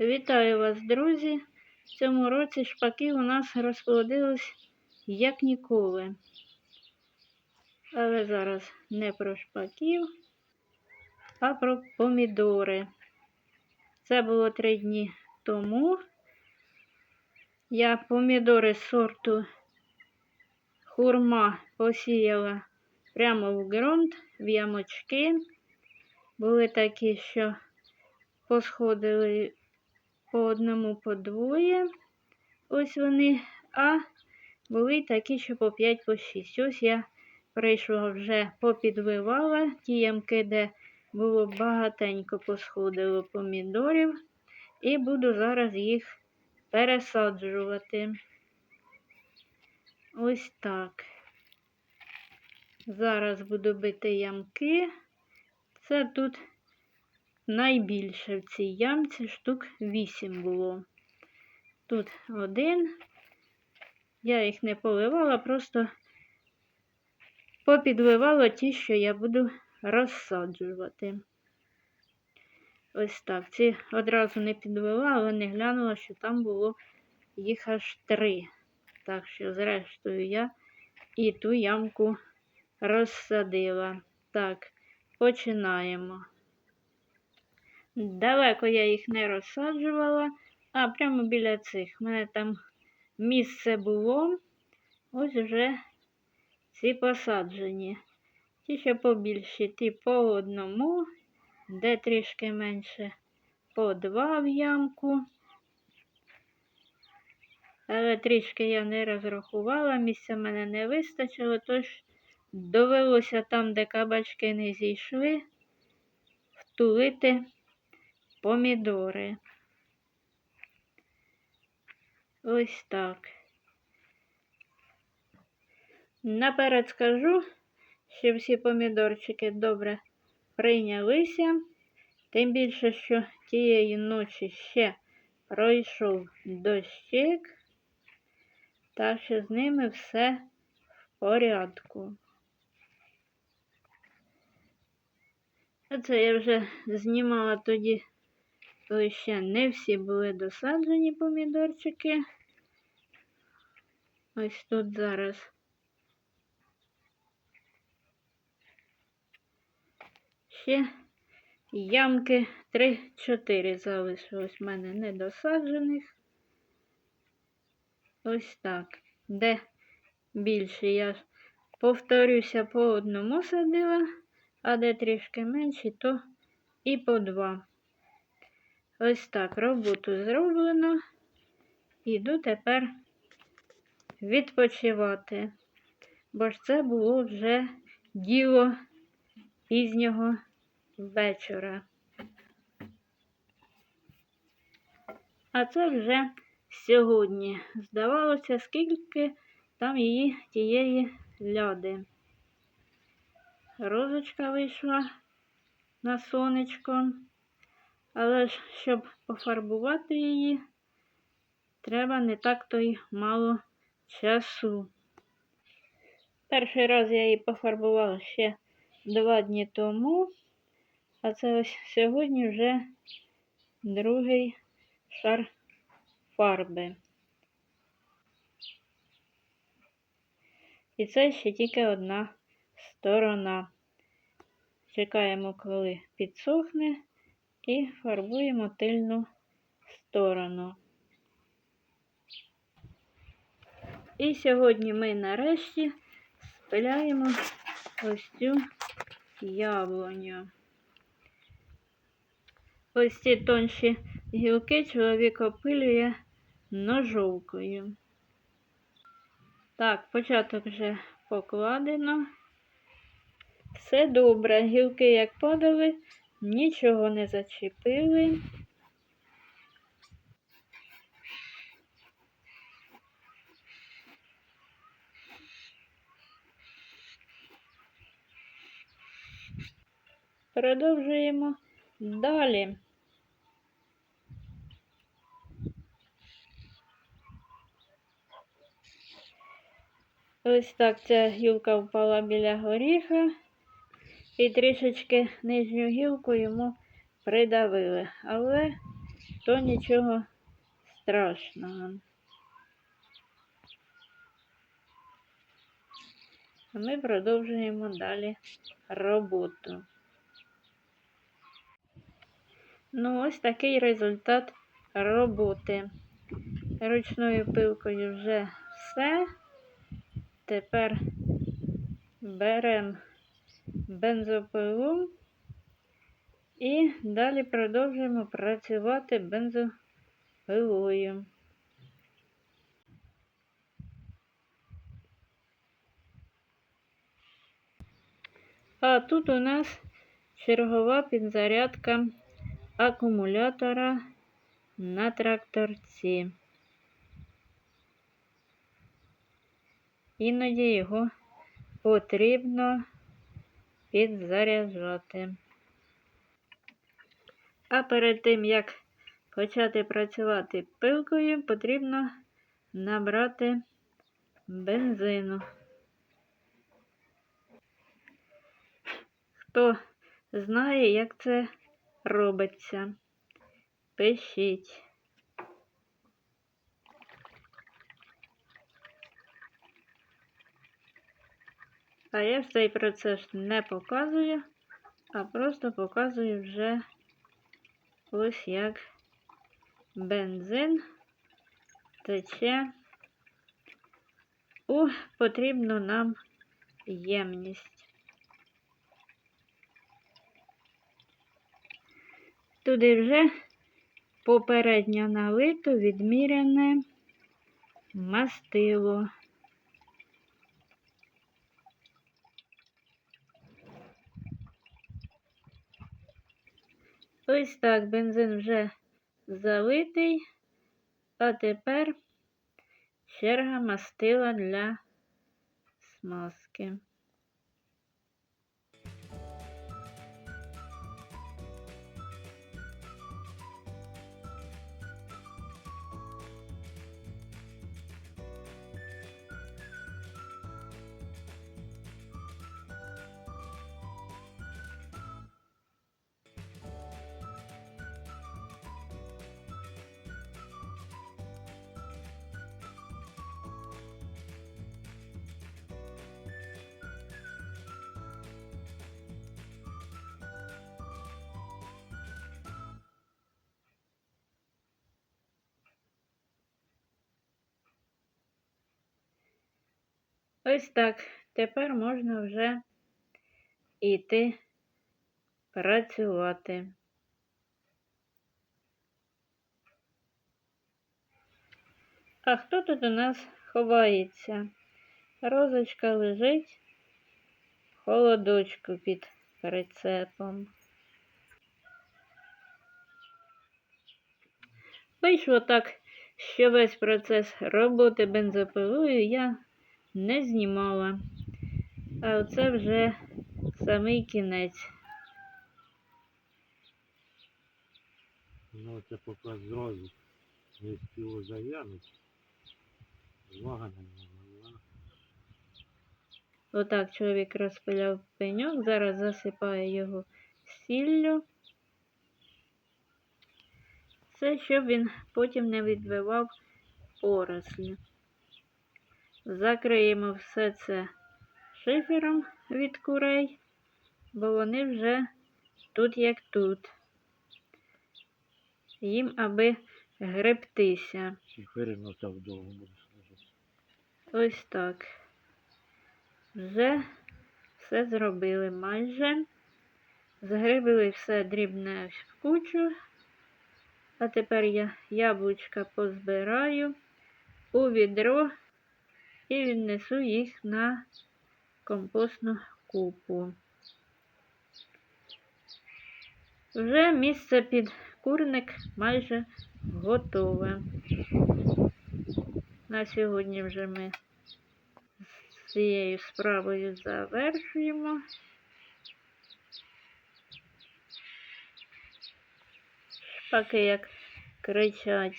Вітаю вас, друзі! В цьому році шпаки у нас розплодились як ніколи. Але зараз не про шпаків, а про помідори. Це було три дні тому. Я помідори сорту хурма посіяла прямо в ґрунт, в ямочки. Були такі, що посходили по одному, по двоє. Ось вони, а були такі, що по 5 по 6. Ось я прийшла вже попідвивала ті ямки, де було багатенько посходило помідорів, і буду зараз їх пересаджувати. Ось так. Зараз буду бити ямки. Це тут найбільше в цій ямці штук 8 було. Тут один. Я їх не поливала, просто попідливала ті, що я буду розсаджувати. Ось так. Ці одразу не підвела, але не глянула, що там було їх аж три. Так що, зрештою, я і ту ямку розсадила. Так, починаємо. Далеко я їх не розсаджувала, а прямо біля цих. У мене там місце було. Ось вже ці посаджені. Ті ще побільші, ті по одному, де трішки менше, по два в ямку. Але трішки я не розрахувала, місця мене не вистачило, тож довелося там, де кабачки не зійшли, втулити помідори. Ось так. Наперед скажу, що всі помідорчики добре прийнялися, тим більше, що тієї ночі ще пройшов дощик, так що з ними все в порядку. Оце я вже знімала тоді коли ще не всі були досаджені помідорчики. Ось тут зараз. Ще ямки 3-4 залишилось в мене недосаджених. Ось так. Де більше я повторюся по одному садила, а де трішки менші, то і по два. Ось так роботу зроблено. Іду тепер відпочивати, бо ж це було вже діло пізнього вечора. А це вже сьогодні. Здавалося, скільки там її тієї ляди. Розочка вийшла на сонечко. Але ж, щоб пофарбувати її, треба не так то й мало часу. Перший раз я її пофарбувала ще два дні тому, а це ось сьогодні вже другий шар фарби. І це ще тільки одна сторона. Чекаємо, коли підсохне і фарбуємо тильну сторону. І сьогодні ми нарешті спиляємо ось цю яблуню. Ось ці тонші гілки чоловік опилює ножовкою. Так, початок вже покладено. Все добре, гілки як падали, нічого не зачепили. Продовжуємо далі. Ось так ця гілка впала біля горіха і трішечки нижню гілку йому придавили. Але то нічого страшного. Ми продовжуємо далі роботу. Ну, ось такий результат роботи. Ручною пилкою вже все. Тепер беремо бензопилу і далі продовжуємо працювати бензопилою. А тут у нас чергова підзарядка акумулятора на тракторці. Іноді його потрібно підзаряджати. А перед тим, як почати працювати пилкою, потрібно набрати бензину. Хто знає, як це робиться, пишіть. А я цей процес не показую, а просто показую вже ось як бензин тече у потрібну нам ємність. Туди вже попередньо налито відміряне мастило. Ось так бензин вже залитий, а тепер черга мастила для смазки. Ось так. Тепер можна вже йти працювати. А хто тут у нас ховається? Розочка лежить в холодочку під прицепом. Вийшло так, що весь процес роботи бензопилою я не знімала. А оце вже самий кінець. Ну, це поки зразу не спіло зав'янути. Увага нього. Отак чоловік розпиляв пеньок, зараз засипає його сіллю. Це щоб він потім не відбивав порослі. Закриємо все це шифером від курей, бо вони вже тут як тут. Їм аби гребтися. Шиферину так довго буде служити. Ось так. Вже все зробили майже. Згребили все дрібне в кучу. А тепер я яблучка позбираю у відро і віднесу їх на компостну купу. Вже місце під курник майже готове. На сьогодні вже ми з цією справою завершуємо. Шпаки як кричать.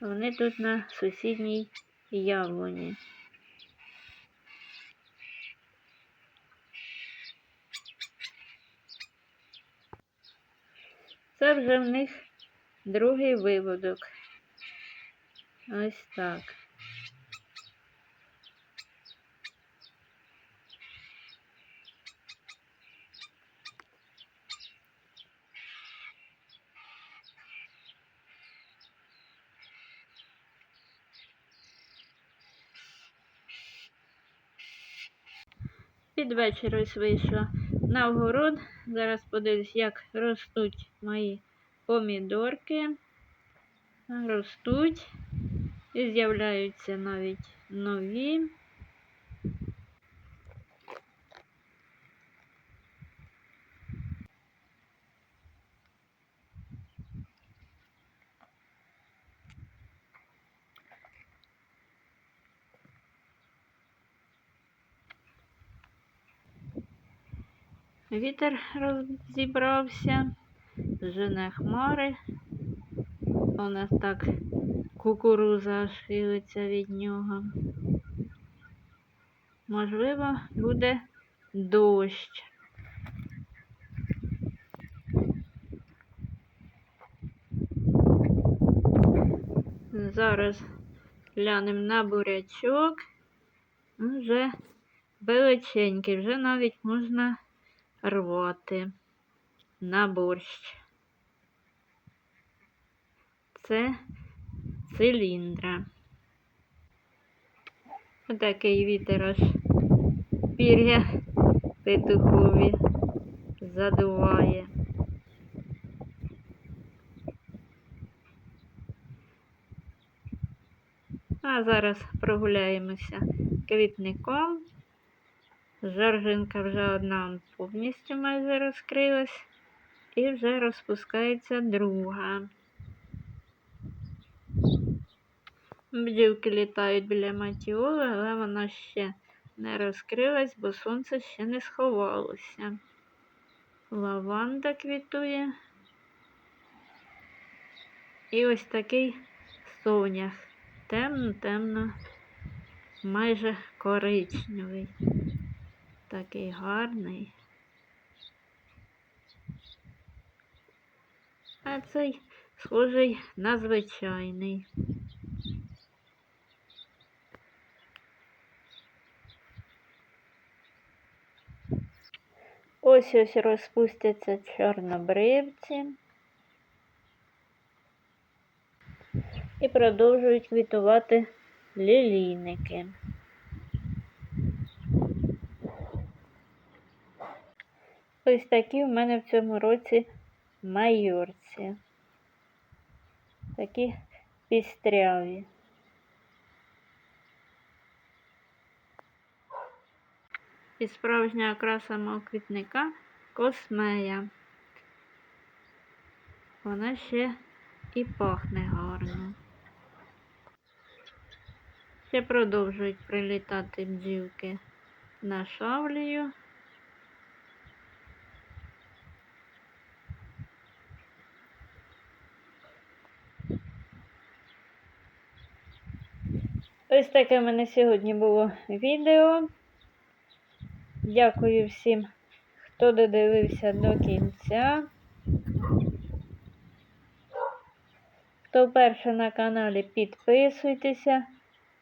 Вони тут на сусідній яблуні. Це вже в них другий виводок. Ось так. Під вечір ось вийшла на огород. Зараз подивлюсь, як ростуть мої помідорки. Ростуть і з'являються навіть нові. Вітер розібрався, жене хмари. У нас так кукуруза аж від нього. Можливо, буде дощ. Зараз глянемо на бурячок. Вже величенький, вже навіть можна рвати на борщ. Це циліндра. Отакий вітер аж пір'я петухові задуває. А зараз прогуляємося квітником. Жоржинка вже одна повністю майже розкрилась і вже розпускається друга. Бджілки літають біля матіоли, але вона ще не розкрилась, бо сонце ще не сховалося. Лаванда квітує. І ось такий сонях. Темно-темно, майже коричневий. Такий гарний. А цей схожий на звичайний. Ось ось розпустяться чорнобривці. І продовжують квітувати лілійники. Ось такі в мене в цьому році майорці. Такі пістряві. І справжня окраса мого квітника космея. Вона ще і пахне гарно. Ще продовжують прилітати бджілки на шавлію. Ось таке в мене сьогодні було відео. Дякую всім, хто додивився до кінця. Хто вперше на каналі, підписуйтеся.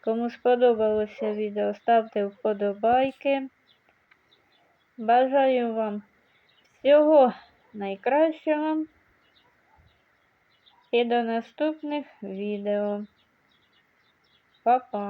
Кому сподобалося відео, ставте вподобайки. Бажаю вам всього найкращого. І до наступних відео. Па-па!